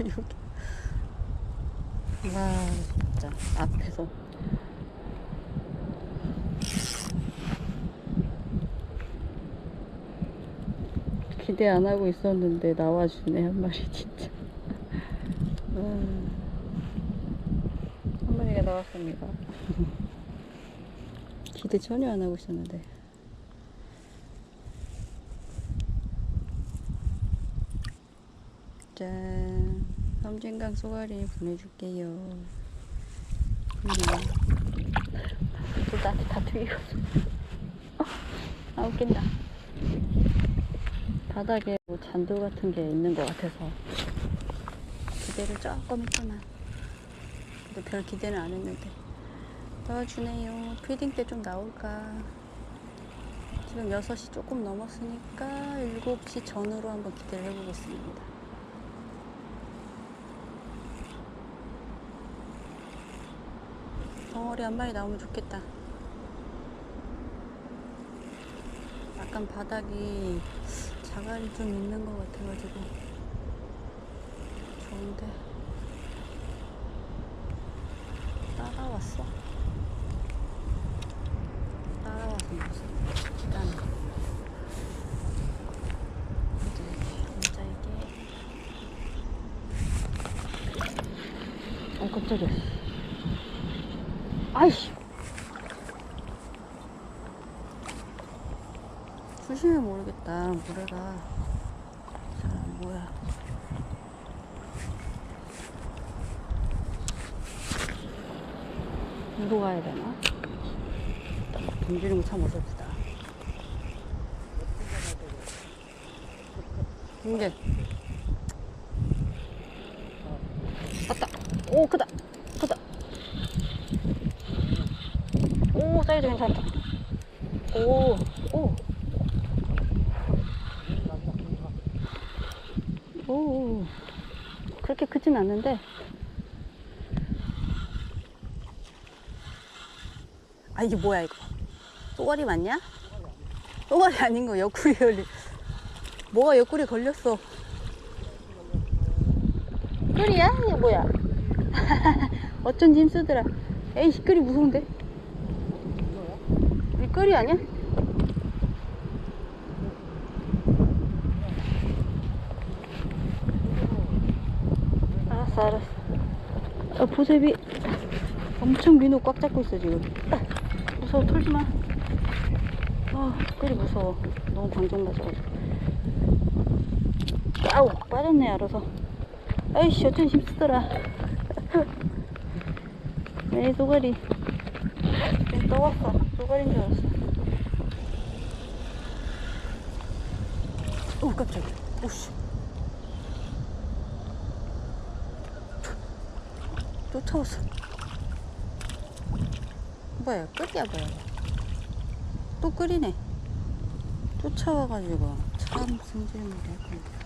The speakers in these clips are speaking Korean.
여기. 와, 진짜 앞에서. 기대 안 하고 있었는데 나와주네 한 마리 진짜. 음, 한 마리가 나왔습니다. 기대 전혀 안 하고 있었는데. 짠. 섬진강 쏘가리 보내줄게요. 음. 또 나한테 다 튀기거든. 아, 웃긴다. 바닥에 뭐 잔도 같은 게 있는 것 같아서 기대를 조금 했구나. 근데 별 기대는 안 했는데. 도와주네요. 피딩 때 좀 나올까. 지금 6시 조금 넘었으니까 7시 전으로 한번 기대를 해보겠습니다. 덩어리 한 마리 나오면 좋겠다. 약간 바닥이 자갈이 좀 있는 것 같아가지고 좋은데 따라왔어. 따라와서 무슨 일단 모자 이게 어 깜짝이야. 아이씨. 조심해 모르겠다. 모래가 잘 안 보여. 위로 가야 되나? 던지는 거 참 어설프다. 이제 왔다. 오. 크다. 오 사이즈 괜찮다. 오 오. 오, 그렇게 크진 않는데. 아, 이게 뭐야, 이거. 쏘가리 맞냐? 쏘가리 아닌 거, 옆구리 걸리. 뭐가 옆구리 걸렸어. 끌이야? 이게 뭐야? 어쩐지 힘쓰더라. 에이, 끌이 무서운데? 이 끌이 아니야? 알았어, 알았어. 어, 보세비 엄청 민호 꽉 잡고 있어, 지금. 아, 무서워, 털지 마. 아, 끌이 무서워. 너무 방정 맞아가지고. 아우, 빠졌네, 알아서. 아이씨, 어쩐 힘쓰더라. 쏘가리. 지금 떠왔어. 쏘가리인 줄 알았어. 오, 깜짝이야. 오씨. 쫓아왔어. 뭐야, 끌이야, 뭐야. 또 끌이네. 쫓아와가지고. 참 승질문이 했군.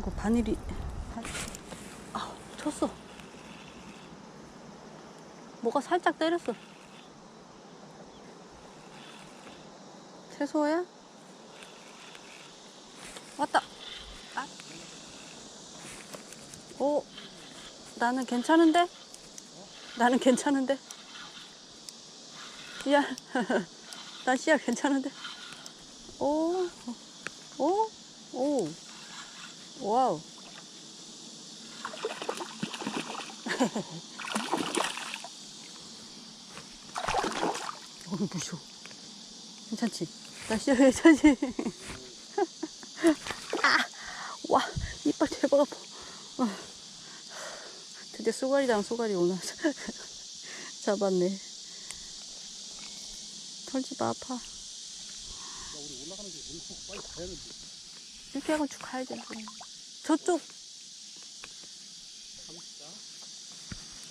아이고, 바늘이. 바... 아, 쳤어. 뭐가 살짝 때렸어. 채소야? 왔다. 아. 오, 나는 괜찮은데? 나는 괜찮은데? 씨야, 난 씨야 괜찮은데? 오, 오, 오, 와우. 어, 무서워. 괜찮지? 날씨가 괜찮지? 아, 와, 이빨 대박 아파. 어. 드디어 쏘가리당 쏘가리 오나 잡았네. 털지 마, 아파. 이렇게 하고 쭉 가야 돼. 저쪽.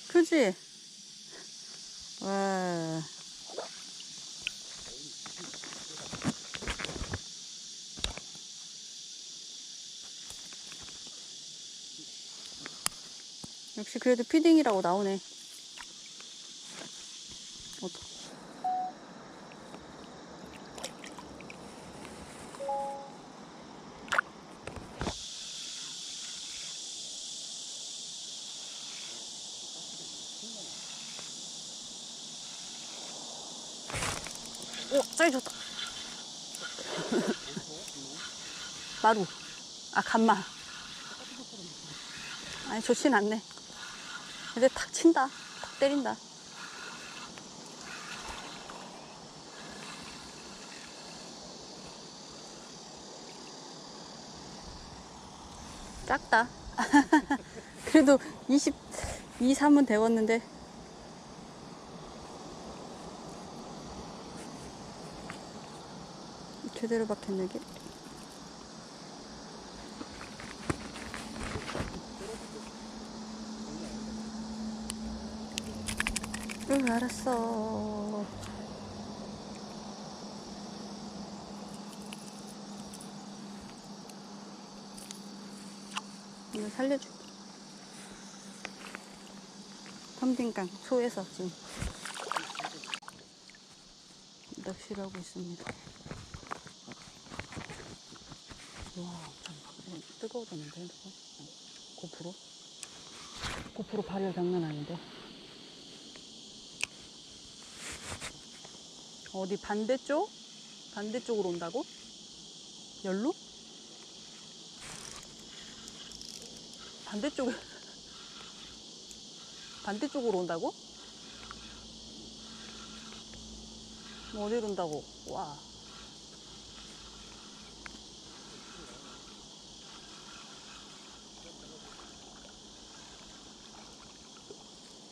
그지? 와. 역시 그래도 피딩이라고 나오네. 오, 짤 좋다. 마루. 아, 간마. 아니, 좋진 않네. 근데 탁 친다. 탁 때린다. 작다. 그래도 20, 2, 3은 데웠는데. 제대로 박혔네, 이게. 응, 알았어. 이거 살려줄게. 텀딩강 소에서 지금 낚시를 하고 있습니다. 와, 잠깐 뜨거워졌는데, 이거? 고프로? 고프로 발열 장난 아닌데. 어디 반대쪽? 반대쪽으로 온다고? 열로? 반대쪽에 반대쪽으로 온다고? 뭐 어디로 온다고? 와.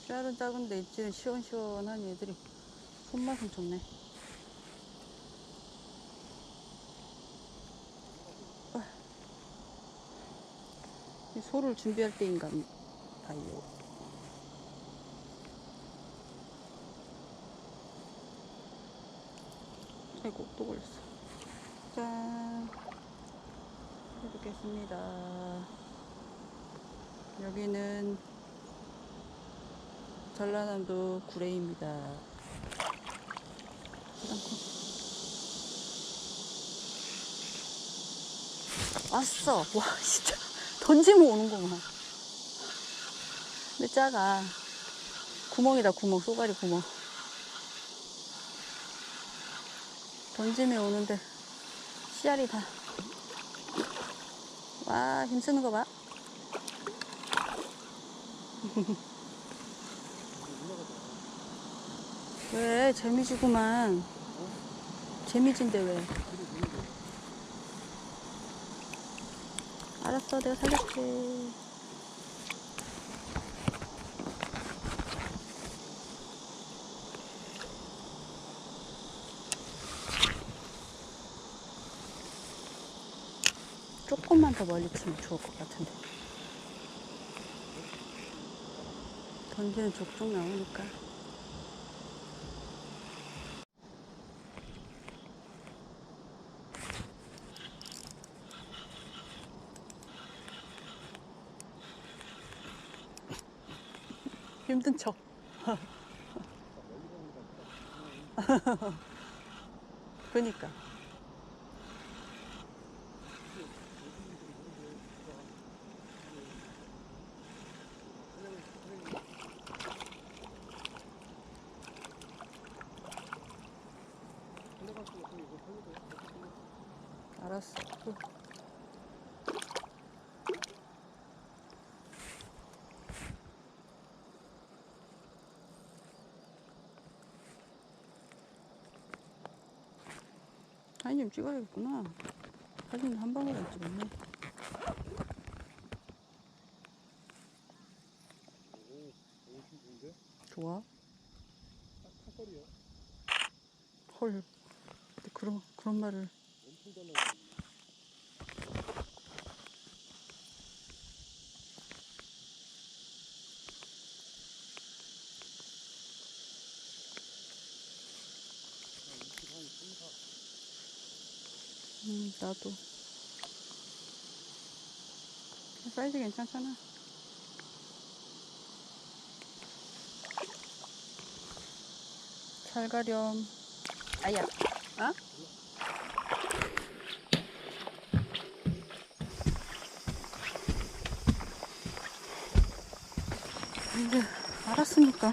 씨알은 작은데 입질은 시원시원한 얘들이 손맛은 좋네. 이 소를 준비할 때인가 봐요. 아이고 또 걸렸어. 짠. 해보겠습니다. 여기는 전라남도 구례입니다. 왔어. 와, 진짜. 던지면 오는구만. 근데 작아. 구멍이다, 구멍. 쏘가리 구멍. 던지면 오는데, 씨알이 다. 와, 힘쓰는 거 봐. 왜? 재미지구만. 재미진데 왜? 알았어, 내가 살릴게. 조금만 더 멀리 치면 좋을 것 같은데. 던지는 족족 나오니까. 힘든 척. 그니까. 알았어. 사진 좀 찍어야겠구나. 사진 한 방울 안 찍었네. 좋아? 헐. 근데 그런, 그런 말을. 또 사이즈 괜찮잖아 잘 가렴 아야 어? 알았습니까?